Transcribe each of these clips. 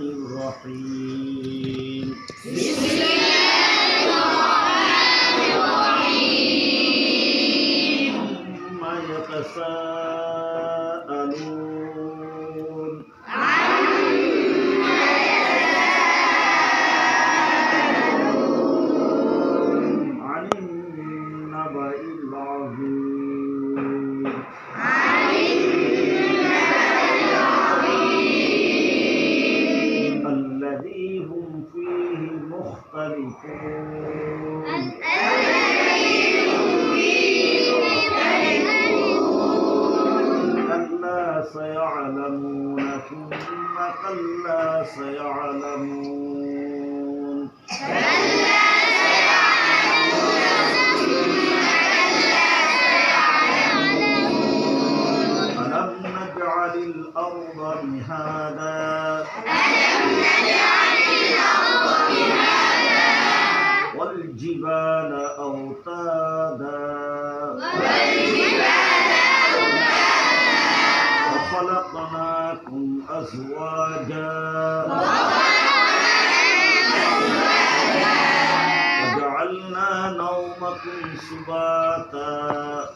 الرحيم مختلفون كلا سيعلمون ثم كلا سيعلمون. ألم نجعل الأرض مهادا أزواجا وجعلنا نومكم سباتا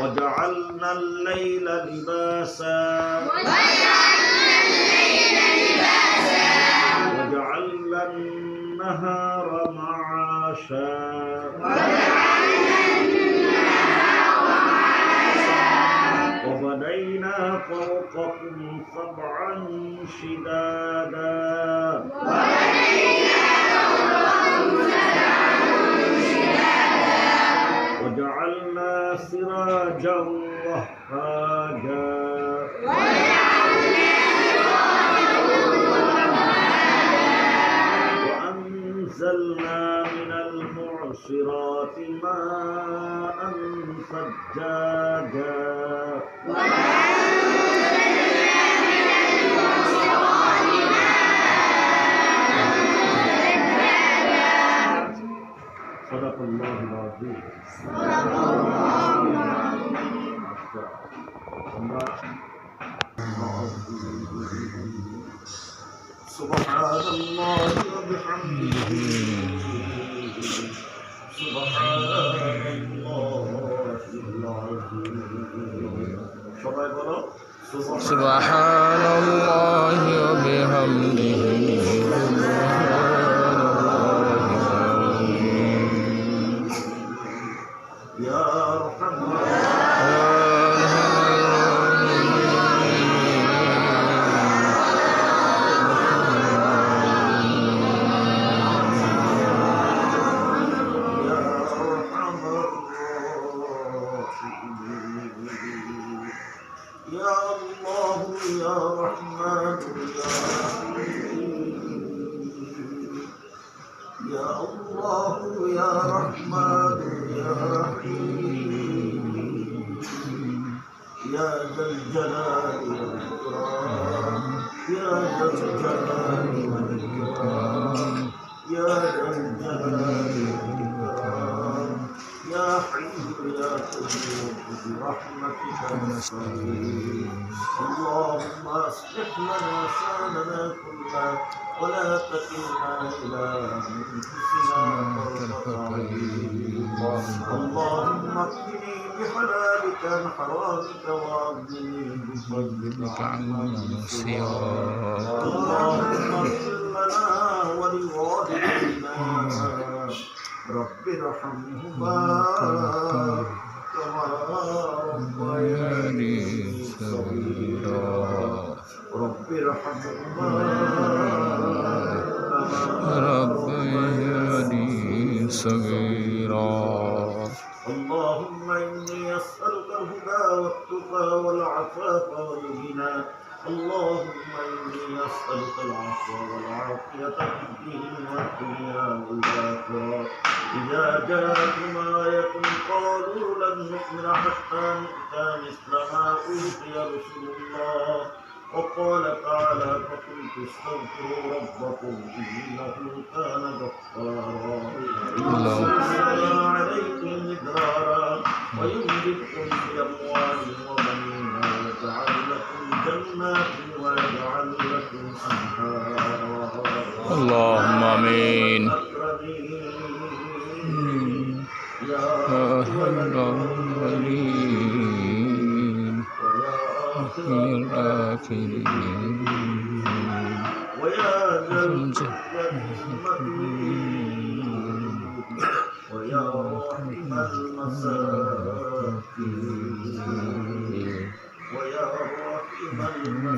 وجعلنا الليل لباسا وجعلنا النهار معاشا فوقكم سبعا شدادا. وجعلنا سراجا وهاجا. وأنزلنا من المعصرات ماء ثجاجا সবাই বলো সুবহানাল্লাহি برحمتك نستغيث اللهم اصلح لنا شاننا كله ولا تكلنا إلى انفسنا عين اللهم اكفني بحلالك عن حرامك واغنني بفضلك عمن سواك اللهم اغفر لنا ولوالدينا. رب ارحمهما. ربياني صغيرا رب ارحمهما صغيرا. اللهم إني أسألك الهدى والتقى والعفاف والغنى اللهم إني أسألك العفو والعافية في الدين والدنيا والآخرة. إذا جاءت آية قالوا لن نؤمن حتى نؤتى مثل ما أوتي رسل الله. وقال تعالى فقلت استغفروا ربكم إنه كان غفارا. عليكم مدرارا ويمددكم بأموال جنات ويجعل لكم أنهارا. اللهم آمين. يا أهل الأولين الآخرين ويا المتين ويا المساكين.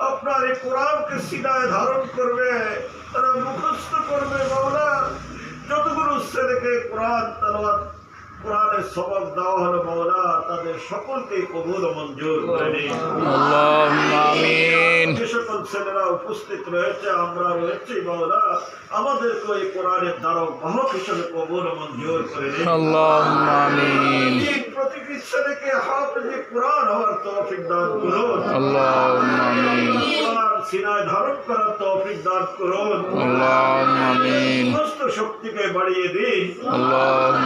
আপনার এই কোরআনকে সিনায় ধারণ করবে তারা মুখস্থ করবে বাবা যতগুলো ছেলেকে কোরআন তালাওয়াত কোরআনের সবক দেওয়া হলো মৌলা তাদের সকলকে কবুল মঞ্জুর। যে সকল ছেলেরা উপস্থিত রয়েছে আমরা রয়েছি মৌলা আমাদেরকে এই কোরআনের দ্বারক বাহক হিসেবে কবুল মঞ্জুর করে প্রতিটি ছেলেকে হাফ যে কোরআন হওয়ার তৌফিক দান করুন। সিনায় ধারণ করার তৌফিক দান করুন। আমিন। সমস্ত শক্তিকে বাড়িয়ে দিন।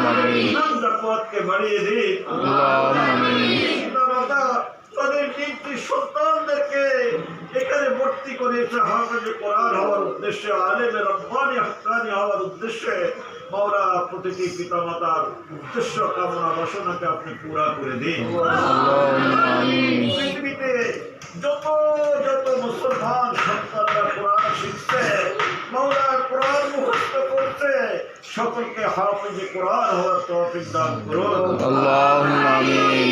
আমিন। নাম জাকাতকে বাড়িয়ে দিন। আমিন। তাদের নিজ সন্তানদেরকে এখানে ভর্তি করে হাফেজ কোরআন হওয়ার উদ্দেশ্যে আলেমে রব্বানি হাক্কানি হওয়ার উদ্দেশ্যে মাওলা প্রতিটি পিতা মাতার উদ্দেশ্য কামনা বাসনাকে আপনি পুরা করে দিন। পৃথিবীতে যত যত মুসলমান সন্তানরা কোরআন শিখছে মৌলা কোরআন মুখস্থ করছে সকলকে হাফিজে কোরআন হওয়ার তহফিক দান করুন।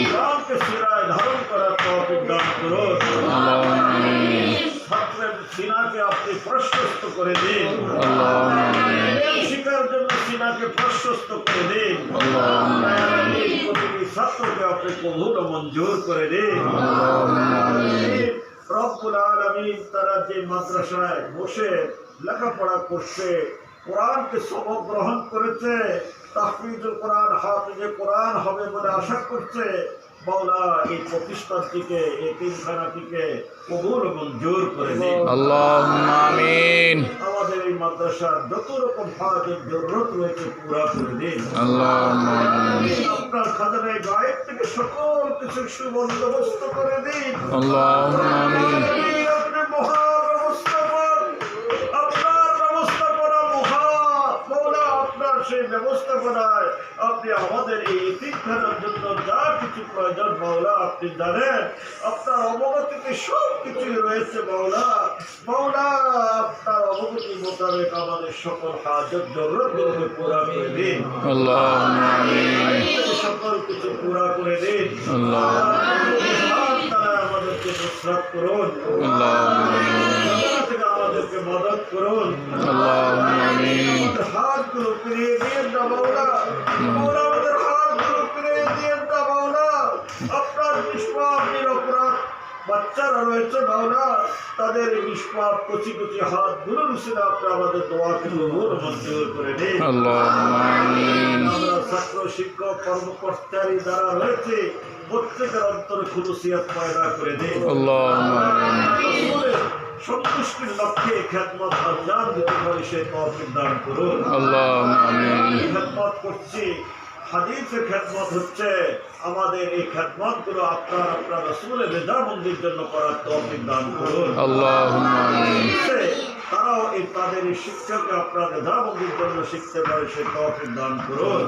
কোরআনকে সিরায় ধারণ করার তহফিক দান করুন। ছাত্রের সিনাকে আপনি প্রশস্ত করে দিন। শিকার জন্য সিনাকে প্রশস্ত করে দিন। ছাত্রকে আপনি মঞ্জুর করে দিন। গ্রহণ করেছে তাহফিজুল কোরআন হাফিজে কোরআন হবে বলে আশা করছে মাওলা এই প্রতিষ্ঠানটিকে এই তিনখানাটিকে কবুল মঞ্জুর করে দিন। আল্লাহ আমিন। আমাদের এই মাদ্রাসার যত রকম হাজার জরুরত রয়েছে পুরা করে দিন। আপনার খাজানায় গায়ের থেকে সকল কিছু সুবন্দোবস্ত করে দিন। আপনি আমাদের এই জন্য যা কিছু প্রয়োজন মাওলা আপনি জানেন। আপনার অবগতিতে সব কিছুই রয়েছে মাওলা মাওলা আপনার অবগতি মোতাবেক আমাদের সকল হাজত জরুরত গুলোকে পুরা করে দিন। আল্লাহ কিছু পুরা করে দিন। আল্লাহ। আমাদেরকে নুসরাত করুন। আল্লাহ। যারা রয়েছে মাওলা তাদের নিষ্পাপ কচি কচি হাতগুলো রুসিনা আপনি আমাদের দোয়াকে মঞ্জুর করে নিন। আমরা ছাত্র শিক্ষক কর্মকর্তারী যারা রয়েছে প্রত্যেকের অন্তরে খুলুসিয়াত পয়দা করে দিন সন্তুষ্টির লক্ষ্যে খ্যাতমত আজান দিতে পারি সে তহফিক দান করুন। খ্যাতমত করছি হাদিসে খ্যাতমত হচ্ছে আমাদের এই খ্যাতমতগুলো আপনার আপনার রসুলের রেজামন্দির জন্য করার তহবিল দান করুন। তারাও এই তাদের এই শিক্ষাকে আপনার রেজামন্দির জন্য শিখতে পারে সে তহবিল দান করুন।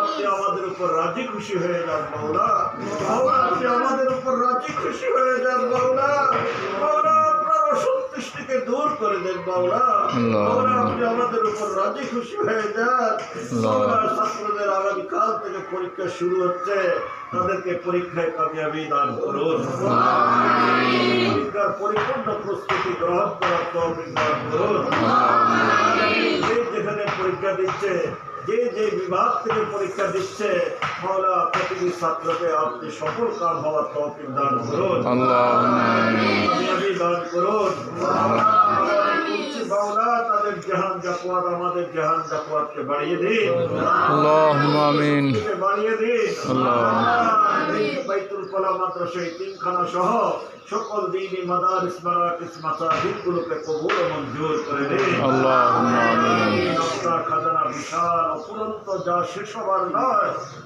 আপনি আমাদের উপর রাজি খুশি হয়ে যান মাওলা। আপনি আমাদের উপর রাজি খুশি হয়ে যান মাওলা অসন্তুষ্টিকে দূর করে দেন বাউলা বাউলা আপনি আমাদের উপর রাজি খুশি হয়ে যান। ছাত্রদের আগামীকাল থেকে পরীক্ষা শুরু হচ্ছে। তাদেরকে পরীক্ষায় কামিয়াবি দান করুন। পরীক্ষার পরিপূর্ণ প্রস্তুতি গ্রহণ করার তৌফিক দান করুন। যেখানে পরীক্ষা দিচ্ছে যে যে বিভাগ থেকে পরীক্ষা দিচ্ছে মাওলা প্রতিটি ছাত্রকে আপনি সফল কাম হওয়ার তহফিক দান করুন। দান করুন।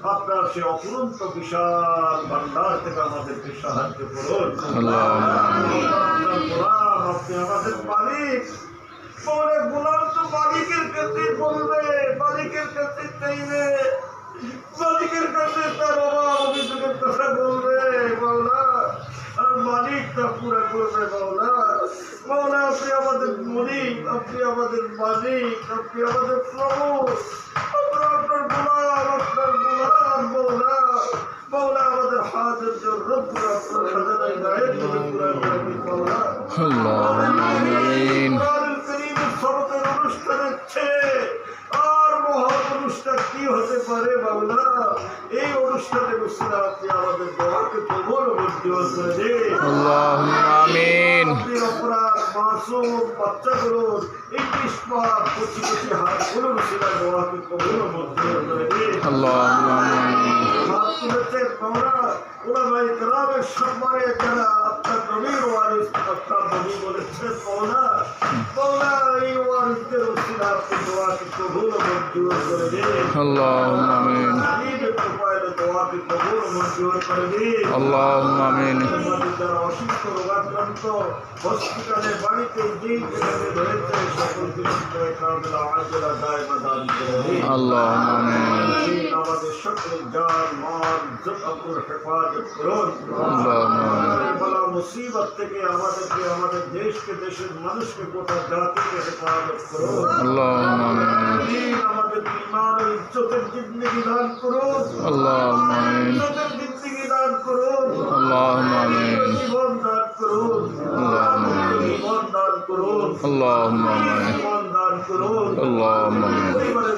আপনার সে অপুরন্ত বিশাল ভান্ডার থেকে আমাদেরকে সাহায্য করুন। আপনি আমাদের মালিক। পরে গোলাম তো মালিকের কাছে বলবে মালিকের কাছে চাইবে মালিকের কাছে তার অভাব অভিযোগের কথা বলবে মাওলা আর মালিক তা পুরা করবে মাওলা মাওলা আপনি আমাদের মলিক আপনি আমাদের মালিক আপনি আমাদের প্রভু আমরা আপনার গোলাম আপনার গোলাম মাওলা মাওলা আমাদের হাতের জন্য পুরা আপনার খাজানায় গায়ের করে পুরা করে দিন, মাওলা اللهم آمين কোরআনুল কারীমের মহাপুরুষটার ছেলে আর মহাপুরুষটা কি হতে পারে বাংলা এই অনুষ্ঠানে মুসলিম আমাদের বাবাকে প্রবল আল্লাহ করে দিন অপরাধ মাসুম এই হাতগুলো মুসলিম বাবাকে প্রবল মঞ্জুর করে দিন خاتمتِ قمرہ علماء اطلاب شمارے جنا اب تک نمیر وارث اب تک نمیر وارث سے پونا پونا رہی وارث دے رسول آپ کی دعا کی قبول و مجھول کرے اللہ امین اللهم آمين আমাদের যারা অসুস্থ রোগাক্রান্ত হসপিটালে বাড়িতে যেই যেখানে রয়েছে সকল কিছু কামলা আজলা দায়মা দান করে দিন اللهم آمين দিন আমাদের সকলের জান মাল জবাবুর হেফাজত করুন اللهم آمين বলা মুসিবত থেকে আমাদেরকে আমাদের দেশকে দেশের মানুষকে গোটা জাতিকে হেফাজত করুন اللهم آمين দিন আমাদের ইমান ও ইজ্জতের জিন্দগি দান করুন। আল্লাহ ইজ্জতের জিন্দগি দান করুন। আল্লাহ জীবন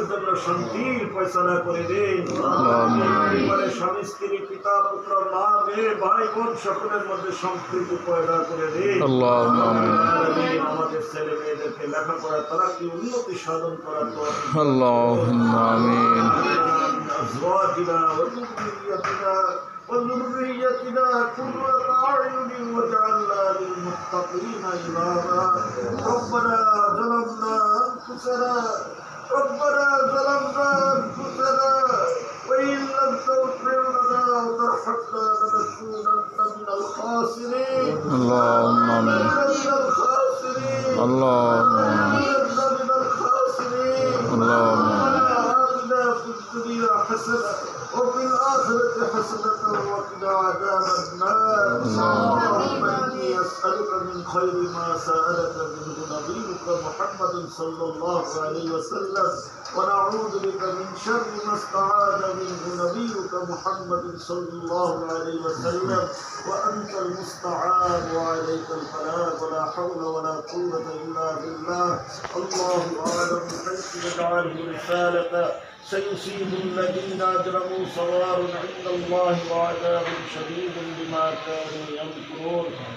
স্বামী স্ত্রী পিতা পুত্র মা মেয়ে ভাই বোন সকলের মধ্যে সম্প্রীতি পয়দা করে দিন। মেয়েদেরকে লেখাপড়া তারা কি উন্নতি সাধন করার পর اللهم آمين أزواجنا وذريتنا وذريتنا قرة أعين واجعلنا للمتقين إماما ربنا ظلمنا أنفسنا ربنا ظلمنا أنفسنا وإن لم تغفر لنا وترحمنا لنكونن من الخاسرين اللهم آمين حسنة وفي الآخرة حسنة وقنا عذاب النار أسألك من خير ما سألك منه نبيك محمد صلى الله عليه وسلم ونعوذ بك من شر ما استعاذ منه نبيك محمد صلى الله عليه وسلم. وأنت المستعان وعليك الفلاح ولا حول ولا قوة إلا بالله. الله أعلم حيث يجعله رسالة. سيصيب الذين أجرموا صوار عند الله وعذاب شديد بما كانوا يمكرون.